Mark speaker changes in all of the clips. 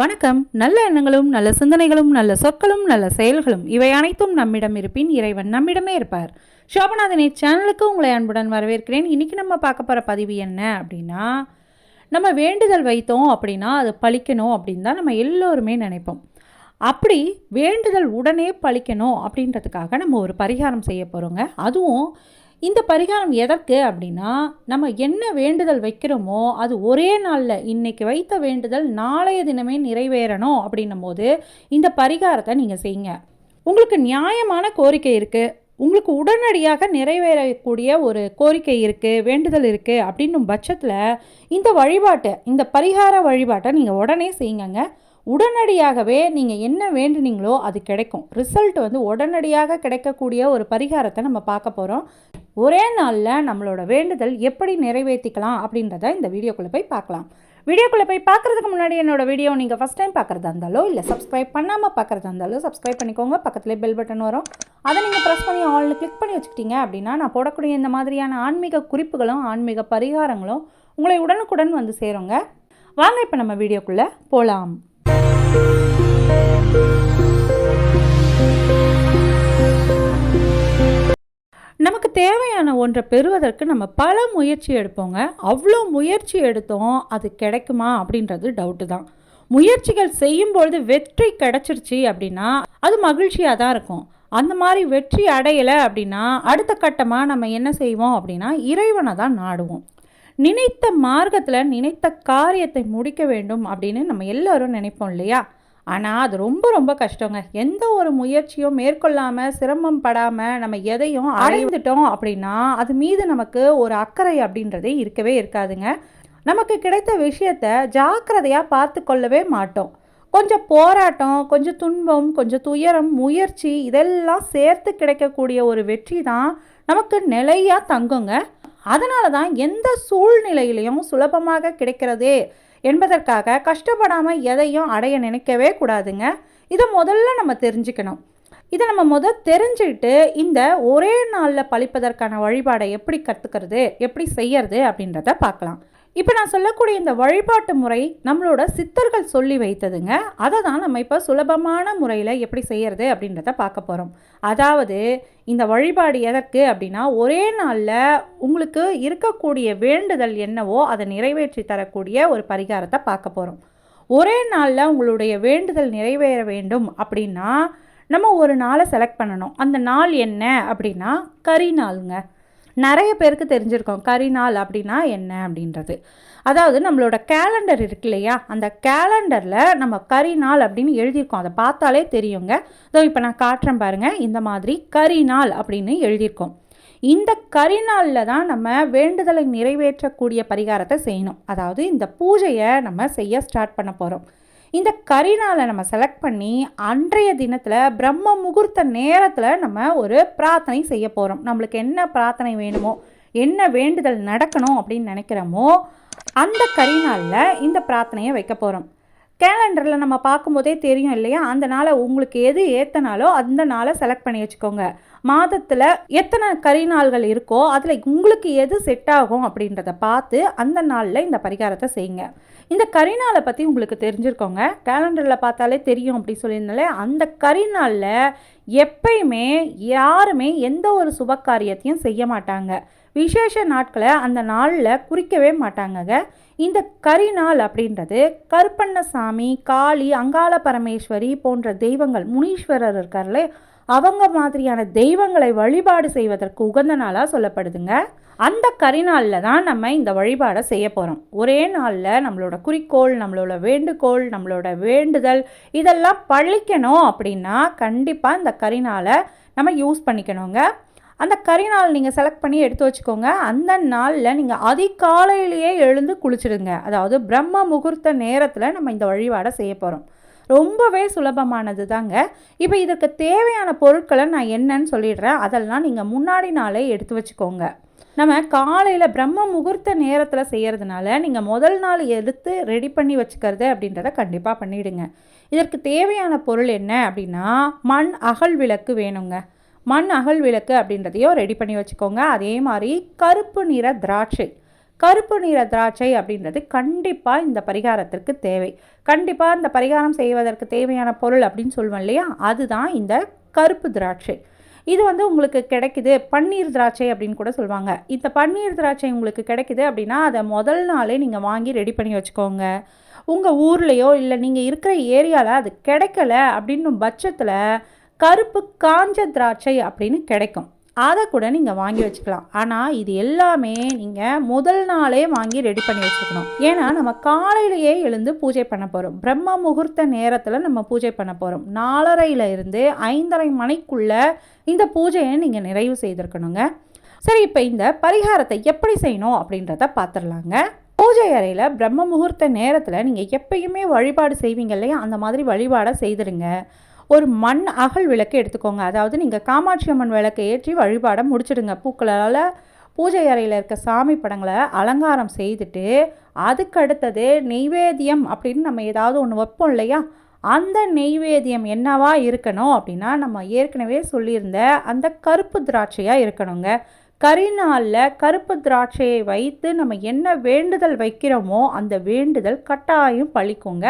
Speaker 1: வணக்கம். நல்ல எண்ணங்களும் நல்ல சிந்தனைகளும் நல்ல சொற்களும் நல்ல செயல்களும் இவை அனைத்தும் நம்மிடம் இருப்பின் இறைவன் நம்மிடமே இருப்பார். சோபநாதனே சேனலுக்கு உங்களை அன்புடன் வரவேற்கிறேன். இன்றைக்கி நம்ம பார்க்க போகிற பதிவு என்ன அப்படின்னா நம்ம வேண்டுதல் வைத்தோம் அப்படின்னா அது பழிக்கணும் அப்படின்னு தான் நம்ம எல்லோருமே நினைப்போம். அப்படி வேண்டுதல் உடனே பழிக்கணும் அப்படின்றதுக்காக நம்ம ஒரு பரிகாரம் செய்ய போகிறோங்க அதுவும் இந்த பரிகாரம் எதற்கு அப்படின்னா நம்ம என்ன வேண்டுதல் வைக்கிறோமோ அது ஒரே நாளில் இன்றைக்கி வைத்த வேண்டுதல் நாளைய தினமே நிறைவேறணும் அப்படின்னும் போது இந்த பரிகாரத்தை நீங்கள் செய்யுங்க. உங்களுக்கு நியாயமான கோரிக்கை இருக்குது உங்களுக்கு உடனடியாக நிறைவேறக்கூடிய ஒரு கோரிக்கை இருக்குது வேண்டுதல் இருக்குது அப்படின்னும் பட்சத்தில் இந்த வழிபாட்டை இந்த பரிகார வழிபாட்டை நீங்கள் உடனே செய்யுங்கங்க. உடனடியாகவே நீங்கள் என்ன வேண்டுனீங்களோ அது கிடைக்கும். ரிசல்ட் வந்து உடனடியாக கிடைக்கக்கூடிய ஒரு பரிகாரத்தை நம்ம பார்க்க போகிறோம் ஒரே நாளில் நம்மளோட வேண்டுதல் எப்படி நிறைவேற்றிக்கலாம் அப்படின்றத இந்த வீடியோக்குள்ளே போய் பார்க்கலாம். வீடியோக்குள்ளே போய் பார்க்குறதுக்கு முன்னாடி என்னோட வீடியோ நீங்கள் ஃபஸ்ட் டைம் பார்க்குறதா இருந்தாலோ இல்லை சப்ஸ்கிரைப் பண்ணாமல் பார்க்குறதா இருந்தாலும் சப்ஸ்கிரைப் பண்ணிக்கோங்க. பக்கத்துலேயே பெல் பட்டன் வரும். அதை நீங்கள் ப்ரெஸ் பண்ணி ஆல்னு கிளிக் பண்ணி வச்சுக்கிட்டீங்க அப்படின்னா நான் போடக்கூடிய இந்த மாதிரியான ஆன்மீக குறிப்புகளும் ஆன்மீக பரிகாரங்களும் உங்களை உடனுக்குடன் வந்து சேருங்க. வாங்க இப்போ நம்ம வீடியோக்குள்ளே போகலாம் நமக்கு தேவையான ஒன்றை பெறுவதற்கு நம்ம பல முயற்சி எடுப்போங்க. அவ்வளோ முயற்சி எடுத்தோம் அது கிடைக்குமா அப்படின்றது டவுட்டு தான். முயற்சிகள் செய்யும்பொழுது வெற்றி கிடைச்சிருச்சு அப்படின்னா அது மகிழ்ச்சியாக தான் இருக்கும். அந்த மாதிரி வெற்றி அடையலை அப்படின்னா அடுத்த கட்டமாக நம்ம என்ன செய்வோம் அப்படின்னா இறைவனை தான் நாடுவோம். நினைத்த மார்க்கத்தில் நினைத்த காரியத்தை முடிக்க வேண்டும் அப்படின்னு நம்ம எல்லோரும் நினைப்போம் இல்லையா? ஆனால் அது ரொம்ப ரொம்ப கஷ்டங்க. எந்த ஒரு முயற்சியும் மேற்கொள்ளாமல் சிரமம் படாமல் நம்ம எதையும் அடைந்துட்டோம் அப்படின்னா அது மீது நமக்கு ஒரு அக்கறை அப்படின்றதே இருக்கவே இருக்காதுங்க. நமக்கு கிடைத்த விஷயத்த ஜாக்கிரதையாக பார்த்து கொள்ளவே மாட்டோம். கொஞ்சம் போராட்டம் கொஞ்சம் துன்பம் கொஞ்சம் துயரம் முயற்சி இதெல்லாம் சேர்த்து கிடைக்கக்கூடிய ஒரு வெற்றி தான் நமக்கு நிலையாக தங்குங்க. அதனால தான் எந்த சூழ்நிலையிலையும் சுலபமாக கிடைக்கிறதே என்பதற்காக கஷ்டப்படாமல் எதையும் அடைய நினைக்கவே கூடாதுங்க. இதை முதல்ல நம்ம தெரிஞ்சுக்கணும். இதை நம்ம முதல் தெரிஞ்சுக்கிட்டு இந்த ஒரே நாளில் பழிப்பதற்கான வழிபாடை எப்படி கற்றுக்கிறது எப்படி செய்யறது அப்படின்றத பார்க்கலாம். இப்போ நான் சொல்லக்கூடிய இந்த வழிபாட்டு முறை நம்மளோட சித்தர்கள் சொல்லி வைத்ததுங்க. அதை தான் நம்ம இப்போ சுலபமான முறையில் எப்படி செய்கிறது அப்படின்றத பார்க்க போகிறோம் அதாவது இந்த வழிபாடு எதற்கு அப்படின்னா ஒரே நாளில் உங்களுக்கு இருக்கக்கூடிய வேண்டுதல் என்னவோ அதை நிறைவேற்றி தரக்கூடிய ஒரு பரிகாரத்தை பார்க்க போகிறோம் ஒரே நாளில் உங்களுடைய வேண்டுதல் நிறைவேற வேண்டும் அப்படின்னா நம்ம ஒரு நாளை செலக்ட் பண்ணணும். அந்த நாள் என்ன அப்படின்னா கரி நாளுங்க. நிறைய பேருக்கு தெரிஞ்சிருக்கோம் கரி நாள் அப்படின்னா என்ன அப்படின்றது. அதாவது நம்மளோட கேலண்டர் இருக்கு இல்லையா? அந்த கேலண்டரில் நம்ம கரி நாள் அப்படின்னு எழுதியிருக்கோம். அதை பார்த்தாலே தெரியுங்க. இதோ இப்போ நான் காட்டுறேன் பாருங்கள் இந்த மாதிரி கரி நாள் அப்படின்னு எழுதியிருக்கோம். இந்த கரிநாளில் தான் நம்ம வேண்டுதலை நிறைவேற்றக்கூடிய பரிகாரத்தை செய்யணும். அதாவது இந்த பூஜையை நம்ம செய்ய ஸ்டார்ட் பண்ண போகிறோம் இந்த கரிநாளை நம்ம செலக்ட் பண்ணி அன்றைய தினத்தில் பிரம்ம முகூர்த்த நேரத்தில் நம்ம ஒரு பிரார்த்தனை செய்ய போகிறோம் நம்மளுக்கு என்ன பிரார்த்தனை வேணுமோ என்ன வேண்டுதல் நடக்கணும் அப்படின்னு நினைக்கிறோமோ அந்த கரிநாளில் இந்த பிரார்த்தனையை வைக்க போகிறோம் கேலண்டரில் நம்ம பார்க்கும்போதே தெரியும் இல்லையா? அந்த நாளை உங்களுக்கு எது ஏற்றனாலோ அந்த நாளை செலக்ட் பண்ணி வச்சுக்கோங்க. மாதத்தில் எத்தனை கறி நாள்கள் இருக்கோ அதில் உங்களுக்கு எது செட் ஆகும் அப்படின்றத பார்த்து அந்த நாளில் இந்த பரிகாரத்தை செய்யுங்க. இந்த கரிநாளை பற்றி உங்களுக்கு தெரிஞ்சிருக்கோங்க. கேலண்டரில் பார்த்தாலே தெரியும் அப்படி சொல்லியிருந்தாலே அந்த கரிநாளில் எப்பயுமே யாருமே எந்த ஒரு சுப காரியத்தையும் செய்ய மாட்டாங்க. விசேஷ நாட்களை அந்த நாளில் குறிக்கவே மாட்டாங்கங்க. இந்த கரிநாள் அப்படின்றது கருப்பண்ணசாமி காளி அங்காள பரமேஸ்வரி போன்ற தெய்வங்கள் முனீஸ்வரர் இருக்கார்லே அவங்க மாதிரியான தெய்வங்களை வழிபாடு செய்வதற்கு உகந்த நாளாக சொல்லப்படுதுங்க. அந்த கரிநாளில் தான் நம்ம இந்த வழிபாடை செய்ய போகிறோம் ஒரே நாளில் நம்மளோட குறிக்கோள் நம்மளோட வேண்டுகோள் நம்மளோட வேண்டுதல் இதெல்லாம் பழிக்கணும் அப்படின்னா கண்டிப்பாக இந்த கரிநாளை நம்ம யூஸ் பண்ணிக்கணுங்க. அந்த கரிநாள் நீங்கள் செலக்ட் பண்ணி எடுத்து வச்சுக்கோங்க. அந்த நாளில் நீங்கள் அதிகாலையிலேயே எழுந்து குளிச்சிடுங்க. அதாவது பிரம்ம முகூர்த்த நேரத்தில் நம்ம இந்த வழிபாடை செய்ய போகிறோம் ரொம்பவே சுலபமானது தாங்க இப்போ இதற்கு தேவையான பொருட்களை நான் என்னன்னு சொல்லிடுறேன். அதெல்லாம் நீங்கள் முன்னாடி நாளே எடுத்து வச்சுக்கோங்க. நம்ம காலையில் பிரம்ம முகூர்த்த நேரத்தில் செய்கிறதுனால நீங்கள் முதல் நாள் எடுத்து ரெடி பண்ணி வச்சுக்கிறது அப்படின்றத கண்டிப்பாக பண்ணிவிடுங்க இதற்கு தேவையான பொருள் என்ன அப்படின்னா மண் அகல் விளக்கு வேணுங்க. மண் அகல் விளக்கு அப்படின்றதையும் ரெடி பண்ணி வச்சுக்கோங்க. அதே மாதிரி கருப்பு நிற திராட்சை. கருப்பு நிற திராட்சை அப்படின்றது கண்டிப்பாக இந்த பரிகாரத்திற்கு தேவை. கண்டிப்பாக இந்த பரிகாரம் செய்வதற்கு தேவையான பொருள் அப்படின்னு சொல்லுவோம் இல்லையா? அதுதான் இந்த கருப்பு திராட்சை. இது வந்து உங்களுக்கு கிடைக்குது பன்னீர் திராட்சை அப்படின்னு கூட சொல்லுவாங்க. இந்த பன்னீர் திராட்சை உங்களுக்கு கிடைக்குது அப்படின்னா அதை முதல் நாளே நீங்கள் வாங்கி ரெடி பண்ணி வச்சுக்கோங்க. உங்கள் ஊர்லேயோ இல்லை நீங்கள் இருக்கிற ஏரியாவில் அது கிடைக்கல அப்படின்னும் பட்சத்தில் கருப்பு காஞ்ச திராட்சை அப்படின்னு கிடைக்கும். அதை கூட நீங்கள் வாங்கி வச்சுக்கலாம். ஆனால் இது எல்லாமே நீங்கள் முதல் நாளே வாங்கி ரெடி பண்ணி வச்சுக்கணும். ஏன்னா நம்ம காலையிலேயே எழுந்து பூஜை பண்ண போகிறோம் பிரம்ம முகூர்த்த நேரத்தில் நம்ம பூஜை பண்ண போகிறோம் நாலரையில் இருந்து ஐந்தரை மணிக்குள்ளே இந்த பூஜையை நீங்கள் நிறைவு செய்திருக்கணுங்க. சரி இப்போ இந்த பரிகாரத்தை எப்படி செய்யணும் அப்படின்றத பார்த்துடலாங்க பூஜை அறையில் பிரம்ம முகூர்த்த நேரத்தில் நீங்கள் எப்பயுமே வழிபாடு செய்வீங்க இல்லையா? அந்த மாதிரி வழிபாடை செய்திருங்க ஒரு மண் அகல் விளக்கு எடுத்துக்கோங்க. அதாவது நீங்கள் காமாட்சி அம்மன் விளக்கை ஏற்றி வழிபாடை முடிச்சிடுங்க. பூக்களால் பூஜை அறையில் இருக்க சாமி படங்களை அலங்காரம் செய்துட்டு அதுக்கு அடுத்தது நெய்வேத்தியம் அப்படின்னு நம்ம ஏதாவது ஒன்று வைப்போம் இல்லையா? அந்த நெய்வேத்தியம் என்னவா இருக்கணும் அப்படின்னா நம்ம ஏற்கனவே சொல்லியிருந்த அந்த கருப்பு திராட்சையாக இருக்கணுங்க. கரிநாளில் கருப்பு திராட்சையை வைத்து நம்ம என்ன வேண்டுதல் வைக்கிறோமோ அந்த வேண்டுதல் கட்டாயம் பழிக்குங்க.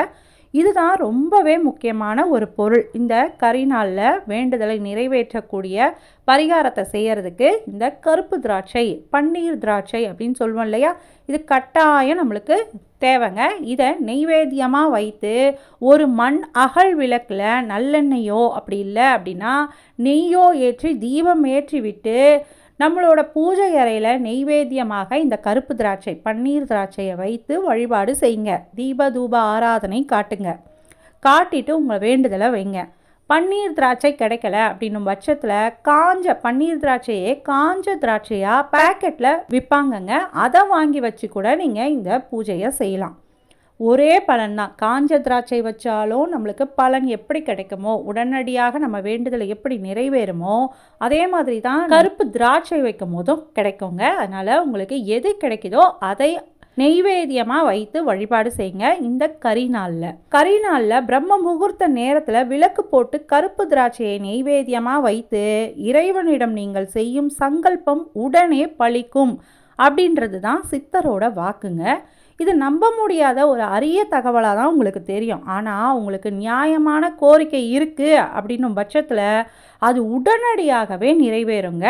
Speaker 1: இதுதான் ரொம்பவே முக்கியமான ஒரு பொருள். இந்த கரிநாளில் வேண்டுதலை நிறைவேற்றக்கூடிய பரிகாரத்தை செய்கிறதுக்கு இந்த கருப்பு திராட்சை பன்னீர் திராட்சை அப்படின்னு சொல்லுவோம் இல்லையா? இது கட்டாயம் நம்மளுக்கு தேவைங்க. இதை நெய்வேத்தியமாக வைத்து ஒரு மண் அகல் விளக்கில் நல்லெண்ணெயோ அப்படி இல்லை அப்படின்னா நெய்யோ ஏற்றி தீபம் ஏற்றி விட்டு நம்மளோட பூஜை அறையில் நெய்வேத்தியமாக இந்த கருப்பு திராட்சை பன்னீர் திராட்சையை வைத்து வழிபாடு செய்யுங்க. தீப தூப ஆராதனை காட்டுங்க. காட்டிட்டு உங்களை வேண்டுதலை வைங்க. பன்னீர் திராட்சை கிடைக்கல அப்படின்னும் பட்சத்தில் காஞ்ச பன்னீர் திராட்சையே காஞ்ச திராட்சையாக பேக்கெட்டில் விற்பாங்கங்க அதை வாங்கி வச்சு கூட நீங்கள் இந்த பூஜையை செய்யலாம். ஒரே பலன் தான் காஞ்ச திராட்சை வச்சாலும் நம்மளுக்கு பலன் எப்படி கிடைக்குமோ உடனடியாக நம்ம வேண்டுதலை எப்படி நிறைவேறுமோ அதே மாதிரி தான் கருப்பு திராட்சை வைக்கும் போதும் கிடைக்குங்க. அதனால் உங்களுக்கு எது கிடைக்குதோ அதை நெய்வேத்தியமாக வைத்து வழிபாடு செய்யுங்க இந்த கரி நாளில். கரி நாளில் பிரம்ம முகூர்த்த நேரத்தில் விளக்கு போட்டு கருப்பு திராட்சையை நெய்வேத்தியமாக வைத்து இறைவனிடம் நீங்கள் செய்யும் சங்கல்பம் உடனே பழிக்கும் அப்படின்றது தான் சித்தரோட வாக்குங்க. இது நம்ப முடியாத ஒரு அரிய தகவலாக தான் உங்களுக்கு தெரியும். ஆனால் உங்களுக்கு நியாயமான கோரிக்கை இருக்குது அப்படின்னும் பட்சத்தில் அது உடனடியாகவே நிறைவேறுங்க.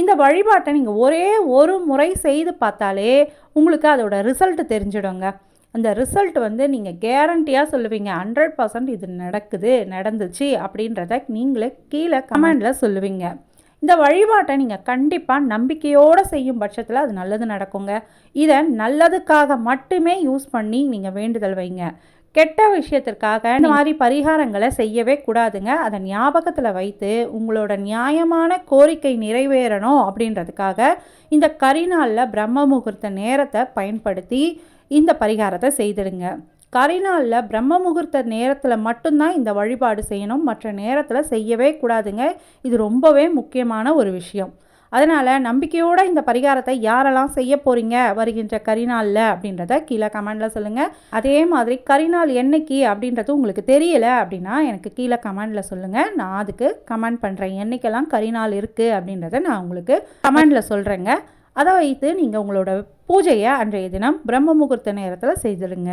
Speaker 1: இந்த வழிபாட்டை நீங்கள் ஒரே ஒரு முறை செய்து பார்த்தாலே உங்களுக்கு அதோட ரிசல்ட் தெரிஞ்சிடுங்க. அந்த ரிசல்ட் வந்து நீங்கள் கேரண்டியாக சொல்லுவீங்க. ஹண்ட்ரட் பர்சன்ட் இது நடக்குது நடந்துச்சு அப்படின்றத நீங்களே கீழே கமெண்டில் சொல்லுவீங்க. இந்த வழிபாட்டை நீங்கள் கண்டிப்பாக நம்பிக்கையோடு செய்யும் பட்சத்தில் அது நல்லது நடக்குங்க. இதை நல்லதுக்காக மட்டுமே யூஸ் பண்ணி நீங்கள் வேண்டுதல் வைங்க. கெட்ட விஷயத்திற்காக இந்த மாதிரி பரிகாரங்களை செய்யவே கூடாதுங்க. அதை ஞாபகத்தில் வைத்து உங்களோட நியாயமான கோரிக்கை நிறைவேறணும் அப்படின்றதுக்காக இந்த கரிநாளில் பிரம்ம முகூர்த்த நேரத்தை பயன்படுத்தி இந்த பரிகாரத்தை செய்திடுங்க. கரிநாளில் பிரம்ம முகூர்த்த நேரத்தில் மட்டும்தான் இந்த வழிபாடு செய்யணும். மற்ற நேரத்தில் செய்யவே கூடாதுங்க. இது ரொம்பவே முக்கியமான ஒரு விஷயம். அதனால் நம்பிக்கையோடு இந்த பரிகாரத்தை யாரெல்லாம் செய்ய போகிறீங்க வருகின்ற கரிநாளில் அப்படின்றத கீழே கமெண்டில் சொல்லுங்கள் அதே மாதிரி கரிநாள் என்னைக்கு அப்படின்றது உங்களுக்கு தெரியலை அப்படின்னா எனக்கு கீழே கமெண்டில் சொல்லுங்கள் நான் அதுக்கு கமெண்ட் பண்ணுறேன் என்னைக்கெல்லாம் கரிநாள் இருக்குது அப்படின்றத நான் உங்களுக்கு கமெண்டில் சொல்கிறேங்க அதை வைத்து நீங்கள் உங்களோட பூஜையை அன்றைய தினம் பிரம்ம முகூர்த்த நேரத்தில் செய்திடுங்க.